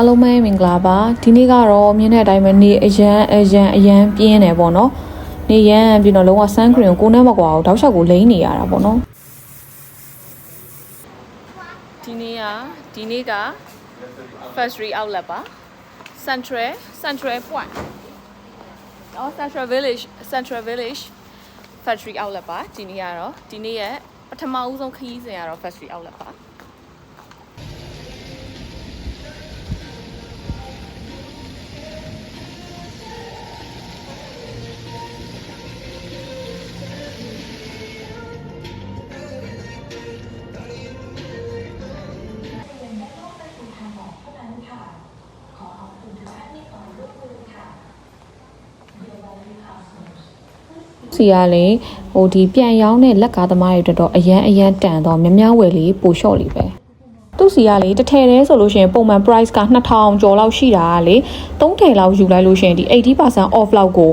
အားလုံးပဲမင်္ဂလာပါဒီနေ့ကတော့မြင်းတဲ့အတိုင်းပဲနေအရန်အရန်အရန်ပြင်းတယ်ပေါ့နော်နေရန်ပြီးတော့လုံးဝဆန်းခရင်ကိုကိုနဲ့မကွာဘူးတောက်လျှောက်ကိုလိမ့်နေရတာပေါ့နော်ဒီနေ့ကဒီနေ့က factory outlet ပါ central central point အော် central village central village factory outlet ပါဒီနေ့ကတော့ဒီနေ့ရဲ့ပထမဦးဆုံးခရီးစဉ်ကတော့ factory outlet ပါ စီကလေဟိုဒီပြန်ရောင်းတဲ့လက်ကားသမားတွေတော်တော်အရန်အရန်တန်တော့မြများဝယ်လေးပိုလျှော့လေးပဲသူ့စီကလေတစ်ထည်တည်းဆိုလို့ရှိရင်ပုံမှန် price က2000ကျော်လောက်ရှိတာကလေ3ထည်လောက်ယူလိုက်လို့ရှိရင်ဒီ80% off လောက်ကို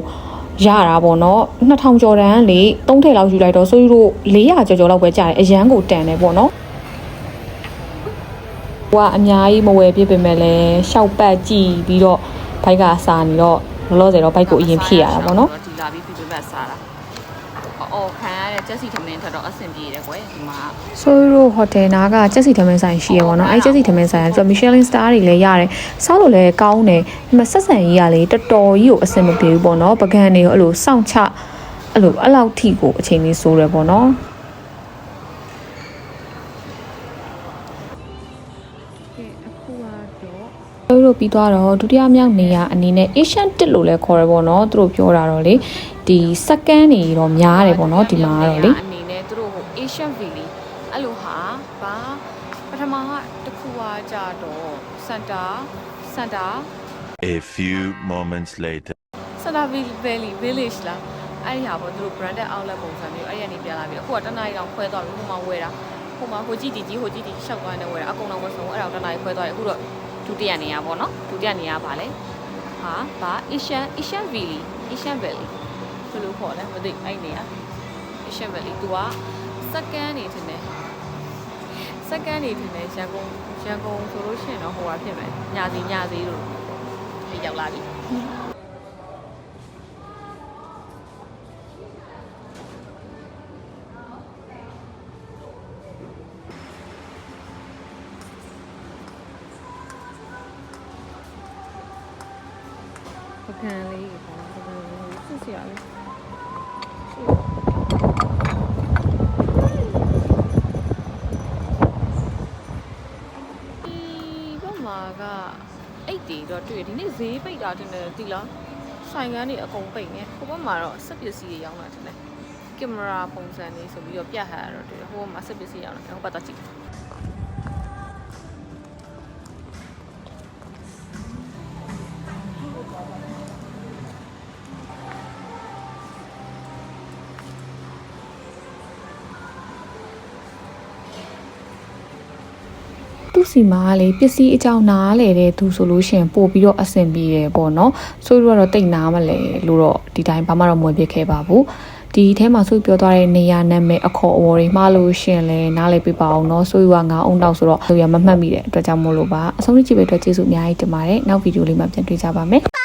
ရတာပေါ့နော်2000ကျော်တန်းကလေ3ထည်လောက်ယူလိုက်တော့ဆိုယူလို့400ကျော်ကျော်လောက်ပဲကြာတယ်အရန်ကိုတန်တယ်ပေါ့နော် ဟိုကအများကြီးမဝယ်ပြစ်ပေမဲ့လည်းရှောက်ပတ်ကြည့်ပြီးတော့ဘိုက်ကစာနေတော့လောလောဆယ်တော့ဘိုက်ကိုအရင်ဖြည့်ရတာပေါ့နော်ဒီလာပြီးပြပြပတ်စားတာအော်ခံရတဲ့ကျက်စီထမင်းထက်တော့အဆင်ပြေတယ်ကွယ်ဒီမှာဆိုရိုဟိုတယ်နာကကျက်စီထမင်းဆိုင်ရှိရပေါ့နော်အဲကျက်စီထမင်းဆိုင်ကသူက Michelin star တွေလည်းရတယ်စားလို့လည်းကောင်းတယ်ဒီမှာဆက်ဆံရေးကလေတော်တော်ကြီးကိုအဆင်မပြေဘူးပေါ့နော်ပကံတွေကိုအဲ့လိုစောင့်ချအဲ့လိုအဲ့လောက်ထိကိုအချိန်လေးဆိုးတယ်ပေါ့နော် တို့တို့ပြီးသွားတော့ဒုတိယမြောက်နေရာအနေနဲ့ Asian 1လို့လည်းခေါ်ရပေါ့နော်သူတို့ပြောတာတော့လေဒီ second နေတော့များတယ်ပေါ့နော်ဒီမှာကတော့လေအနေနဲ့သူတို့ဟို Asian Valley အဲ့လိုဟာဘာပထမကတစ်ခုကကြတော့ Center Center A few moments later. Center Valley Village လားအဲ့ဒီဟာပေါ့သူတို့ branded outlet ပုံစံမျိုးအဲ့ဒီကနေပြန်လာပြီးအခုကတနားရီတောင်ခွဲသွားပြီဟိုမှာဝယ်တာ ဟိုမှာဟိုကြည့်တီကြီးဟိုကြည့်တီရှောက်သွားနေဝယ်တာအကုန်လုံးမဆုံးအဲ့ဒါကိုတနားရီခွဲသွားတယ်အခုတော့ဒုတိယနေရာပေါ့နော်ဒုတိယနေရာပါလေဟာဘာ Asian Asian Valley Asian Valley ဘယ်လိုခေါ်လဲမသိအဲ့နေရာ Asian Valley သူက second နေထင်တယ် second နေထင်တယ်ရန်ကုန်ရန်ကုန်ဆိုလို့ရှိရင်တော့ဟိုဟာဖြစ်မယ်ညာစီညာစီလို့ဒီရောက်လာပြီ ပကံလေးပေါ့ပကံလေးစစ်စရာလေးဒီဘက်မှာကအိတ်တီတော့တွေ့တယ်ဒီနေ့ဈေးပိတ်တာတင်တယ်ဒီလားဆိုင်ကန်းတွေအကုန်ပိတ်နေဟိုဘက်မှာတော့စက်ပစ္စည်းတွေရောင်းတာတင်တယ်ကင်မရာပုံစံလေးဆိုပြီးတော့ပြတ်ဟရတော့တွေ့တယ်ဟိုဘက်မှာစက်ပစ္စည်းရောင်းတာဟိုဘက်တော့ကြည့် စီမှာလေပစ္စည်းအကြောင်းနားလေတဲ့သူဆိုလို့ရှိရင်ပို့ပြီးတော့အဆင်ပြေတယ်ပေါ့နော်ဆိုတော့တော့တိတ်နားမလဲလို့တော့ဒီတိုင်းဘာမှတော့မဝင်ပြခဲ့ပါဘူးဒီအဲမှာဆိုပြောသွားတဲ့နေရာနာမည်အခေါ်အဝေါ်တွေမှားလို့ရှရင်လဲနားလေပြပါအောင်เนาะဆိုရွာငါးအောင်တောက်ဆိုတော့လူရမမှတ်မိတဲ့အတွက်ကြောင့်မို့လို့ပါအဆုံးထိကြည့်ပေးအတွက်ကျေးဇူးအများကြီးတင်ပါတယ်နောက်ဗီဒီယိုလေးမှာပြန်တွေ့ကြပါမယ် Bye bye.